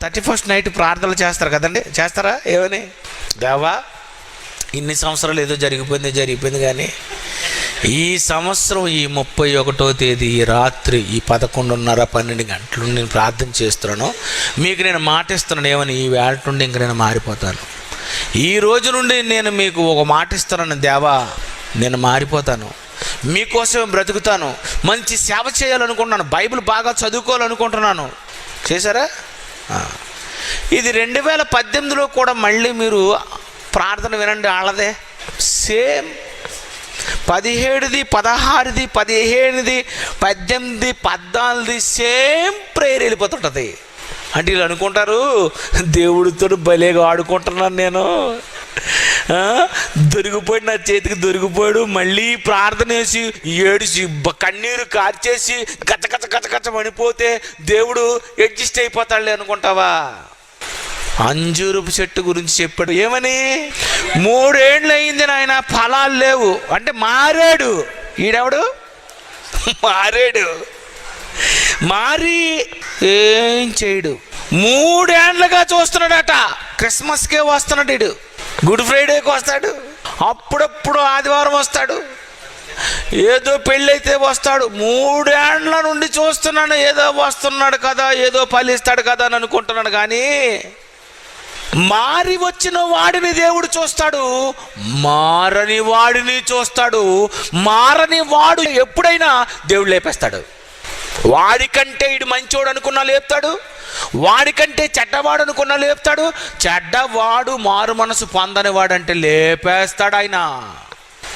Thirty first night ప్రార్థనలు చేస్తారు కదండి? చేస్తారా? ఏమని? దేవా ఇన్ని సంవత్సరాలు ఏదో జరిగిపోయింది జరిగిపోయింది కానీ ఈ సంవత్సరం ఈ ముప్పై ఒకటో తేదీ ఈ రాత్రి ఈ పదకొండున్నర పన్నెండు గంటలు నేను ప్రార్థన చేస్తున్నాను. మీకు నేను మాటిస్తున్నాను ఏమని? ఈ వేళ నుండి ఇంక నేను మారిపోతాను. ఈ రోజు నుండి నేను మీకు ఒక మాట ఇస్తున్నాను దేవా నేను మారిపోతాను. మీకోసం బ్రతుకుతాను. మంచి సేవ చేయాలనుకుంటున్నాను. బైబిల్ బాగా చదువుకోవాలనుకుంటున్నాను. చేశారా? ఇది రెండు వేల పద్దెనిమిదిలో కూడా మళ్ళీ మీరు ప్రార్థన వినండి వాళ్ళదే సేమ్ పదిహేడుది పదహారుది పదిహేనుది పద్దెనిమిది పద్నాలుగుది సేమ్ ప్రేయర్ వెళ్ళిపోతుంటుంది. అంటే వీళ్ళు అనుకుంటారు దేవుడితో భలేగా ఆడుకుంటున్నాను నేను. దొరికిపోయి దొరికిపోయాడు నా చేతికి దొరికిపోయాడు. మళ్ళీ ప్రార్థన చేసి ఏడిచి కన్నీరు కార్చేసి గచ్చ గచ్చ గచ్చ గచ్చ పడిపోతే దేవుడు అడ్జస్ట్ అయిపోతాడులే అనుకుంటావా? అంజూరపు చెట్టు గురించి చెప్పాడు. ఏమని? మూడేళ్ళు అయింది నాయన ఫలాలు లేవు. అంటే మారాడు. ఈడెవడు? మారాడు. మారి ఏం చేయడు. మూడేండ్లుగా చూస్తున్నాడట. క్రిస్మస్కే వస్తున్నాడు ఇడు గుడ్ ఫ్రైడేకి వస్తాడు. అప్పుడప్పుడు ఆదివారం వస్తాడు. ఏదో పెళ్ళైతే వస్తాడు. మూడేండ్ల నుండి చూస్తున్నాను ఏదో వస్తున్నాడు కదా ఏదో ఫలిస్తాడు కదా అని అనుకుంటున్నాడు. కానీ మారి వచ్చిన వాడిని దేవుడు చూస్తాడు మారని వాడిని చూస్తాడు మారని వాడు ఎప్పుడైనా దేవుడు లేపేస్తాడు. వాడికంటే ఇడు మంచోడు అనుకున్నా లేపుతాడు వాడికంటే చెడ్డవాడు అనుకున్నా లేపుతాడు చెడ్డవాడు మారు మనసు పొందని వాడంటే లేపేస్తాడు ఆయన.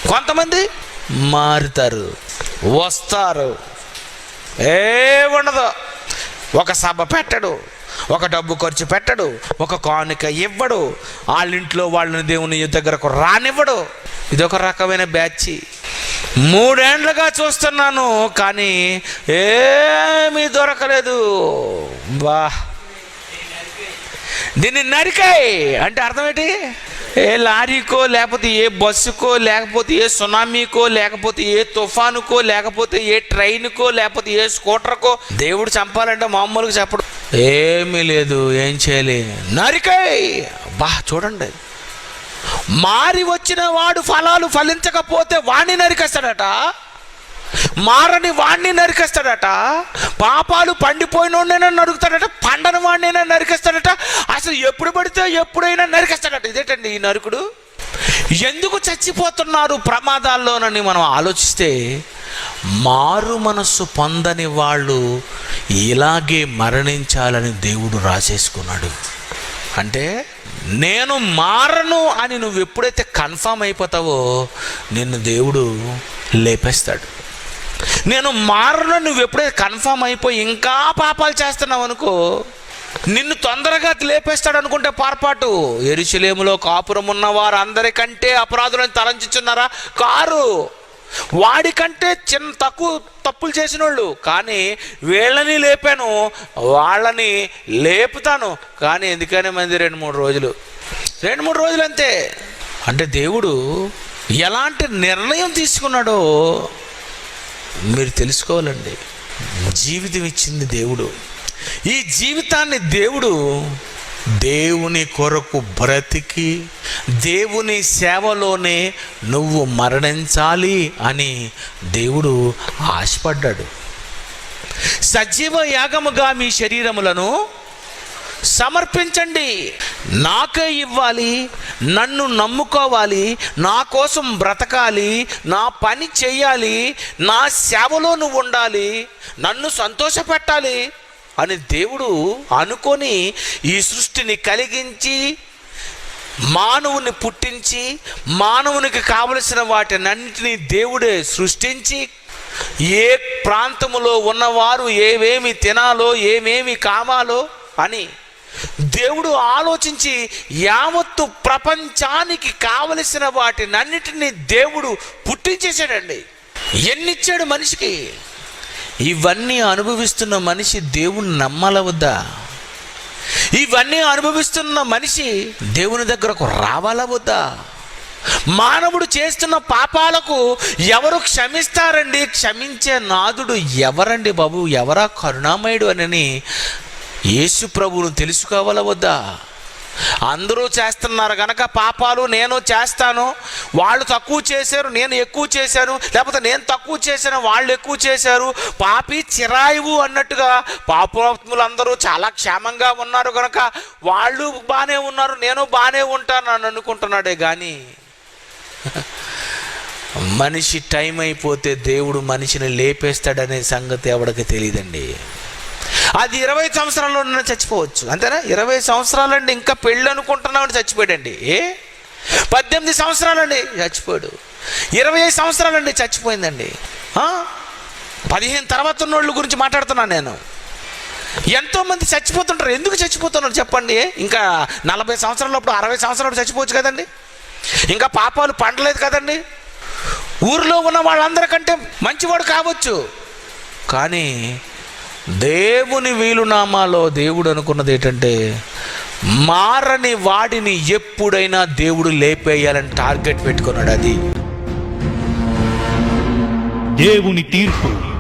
కొంతమంది మారుతారు వస్తారు. ఏ ఉండదు ఒక సభ పెట్టడు. ఒక డబ్బు ఖర్చు పెట్టడు ఒక కానుక ఇవ్వడు వాళ్ళ ఇంట్లో వాళ్ళని దేవుని దగ్గరకు రానివ్వడు. ఇదొక రకమైన బ్యాచ్ మూడేండ్లుగా చూస్తున్నాను కానీ ఏమీ దొరకలేదు. బా. దీన్ని నరికాయి. అంటే అర్థం ఏంటి? ఏ లారీకో లేకపోతే ఏ బస్సుకో లేకపోతే ఏ సునామీకో లేకపోతే ఏ తుఫానుకో లేకపోతే ఏ ట్రైన్కో లేకపోతే ఏ స్కూటర్కో దేవుడు చంపాలంటే మామూలుగా చెప్పడు. ఏమీ లేదు ఏం చేయాలి. నరికై! బా చూడండి. మారి వచ్చిన వాడు ఫలాలు ఫలించకపోతే వాణ్ణి నరికేస్తాడట. మారని వాణ్ణి నరికేస్తాడట. పాపాలు పండిపోయినోడైనా నరుకుతాడట పండని వాడినైనా నరికేస్తాడట. అసలు ఎప్పుడు పడితే ఎప్పుడైనా నరికేస్తాడట. ఇదేటండి ఈ నరుకుడు? ఎందుకు చచ్చిపోతున్నారు ప్రమాదాల్లోనని మనం ఆలోచిస్తే మారు మనస్సు పొందని వాళ్ళు ఇలాగే మరణించాలని దేవుడు రాసేసుకున్నాడు. అంటే నేను మారను అని నువ్వు ఎప్పుడైతే కన్ఫామ్ అయిపోతావో నిన్ను దేవుడు లేపేస్తాడు. నేను మారను నువ్వు ఎప్పుడైతే కన్ఫామ్ అయిపోయి ఇంకా పాపాలు చేస్తున్నావు అనుకో నిన్ను తొందరగా లేపేస్తాడు అనుకుంటే పొరపాటు. ఎరుశలేములో కాపురం ఉన్న వారు అందరికంటే అపరాధులను తలంచుచున్నారా? కారు. వాడికంటే చిన్న తక్కువ తప్పులు చేసిన వాళ్ళు కానీ వీళ్ళని లేపాను వాళ్ళని లేపుతాను. కానీ ఎందుకనే మంది రెండు మూడు రోజులు? రెండు మూడు రోజులు అంతే. అంటే దేవుడు ఎలాంటి నిర్ణయం తీసుకున్నాడో మీరు తెలుసుకోవాలండి. జీవితం ఇచ్చింది దేవుడు. ఈ జీవితాన్ని దేవుడు దేవుని కొరకు బ్రతికి దేవుని సేవలోనే నువ్వు మరణించాలి అని దేవుడు ఆశపడ్డాడు. సజీవ యాగముగా మీ శరీరములను సమర్పించండి. నాకే ఇవ్వాలి నన్ను నమ్ముకోవాలి నా కోసం బ్రతకాలి నా పని చేయాలి నా సేవలో నువ్వు ఉండాలి నన్ను సంతోషపెట్టాలి అని దేవుడు అనుకొని ఈ సృష్టిని కలిగించి మానవుని పుట్టించి మానవునికి కావలసిన వాటినన్నింటినీ దేవుడే సృష్టించి ఏ ప్రాంతములో ఉన్నవారు ఏవేమి తినాలో ఏమేమి కావాలో అని దేవుడు ఆలోచించి యావత్తు ప్రపంచానికి కావలసిన వాటినన్నిటినీ దేవుడు పుట్టించేశాడండి. ఎన్నిచ్చాడు మనిషికి? ఇవన్నీ అనుభవిస్తున్న మనిషి దేవుని నమ్మల వద్దా. ఇవన్నీ అనుభవిస్తున్న మనిషి దేవుని దగ్గరకు రావాలా వద్దా. మానవుడు చేస్తున్న పాపాలకు ఎవరు క్షమిస్తారండి? క్షమించే నాదుడు ఎవరండి బాబు? ఎవరా కరుణామయుడు అని యేసు ప్రభువును తెలుసుకోవాలా వద్దా. అందరూ చేస్తున్నారు కనుక పాపాలు నేను చేస్తాను. వాళ్ళు తక్కువ చేశారు నేను ఎక్కువ చేశాను. లేకపోతే నేను తక్కువ చేశాను వాళ్ళు ఎక్కువ చేశారు. పాపి చిరాయువు అన్నట్టుగా పాపాత్ములందరూ చాలా క్షేమంగా ఉన్నారు కనుక వాళ్ళు బాగానే ఉన్నారు నేను బాగానే ఉంటాను అని అనుకుంటున్నాడే కానీ మనిషి టైం అయిపోతే దేవుడు మనిషిని లేపేస్తాడనే సంగతి ఎవడికి తెలియదండి. అది ఇరవై సంవత్సరాల్లో ఉన్న చచ్చిపోవచ్చు. అంతేనా? ఇరవై సంవత్సరాలండి ఇంకా పెళ్ళి అనుకుంటున్నామని చచ్చిపోయాడండి. ఏ? పద్దెనిమిది సంవత్సరాలండి చచ్చిపోయాడు. ఇరవై ఐదు సంవత్సరాలండి చచ్చిపోయిందండి. పదిహేను తర్వాత ఉన్నోళ్ళ గురించి మాట్లాడుతున్నాను నేను. ఎంతోమంది చచ్చిపోతుంటారు. ఎందుకు చచ్చిపోతున్నారు చెప్పండి? ఇంకా నలభై సంవత్సరాలప్పుడు అరవై సంవత్సరాలు చచ్చిపోవచ్చు కదండి. ఇంకా పాపాలు పండలేదు కదండి. ఊరిలో ఉన్న వాళ్ళందరికంటే మంచివాడు కావచ్చు. కానీ దేవుని వీలునామాలో దేవుడు అనుకున్నది ఏంటంటే మారని వాడిని ఎప్పుడైనా దేవుడు లేపేయాలని టార్గెట్ పెట్టుకున్నాడు అది. దేవుని తీర్పు.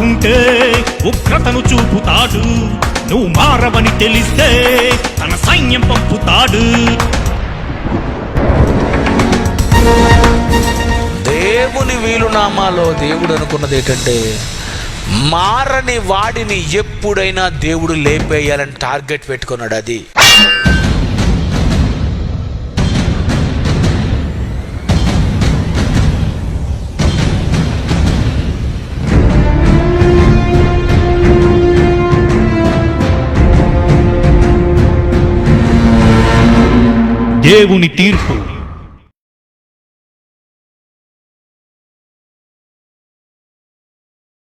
మారకుంటే ఉగ్రతను చూపుతాడు. నువ్వు మారవని తెలిస్తే తన సైన్యం పంపుతాడు. దేవుని వీలునామాలో దేవుడు అనుకున్నది ఏంటంటే మారని వాడిని ఎప్పుడైనా దేవుడు లేపేయాలని టార్గెట్ పెట్టుకున్నాడు అది. దేవుని తీర్పు.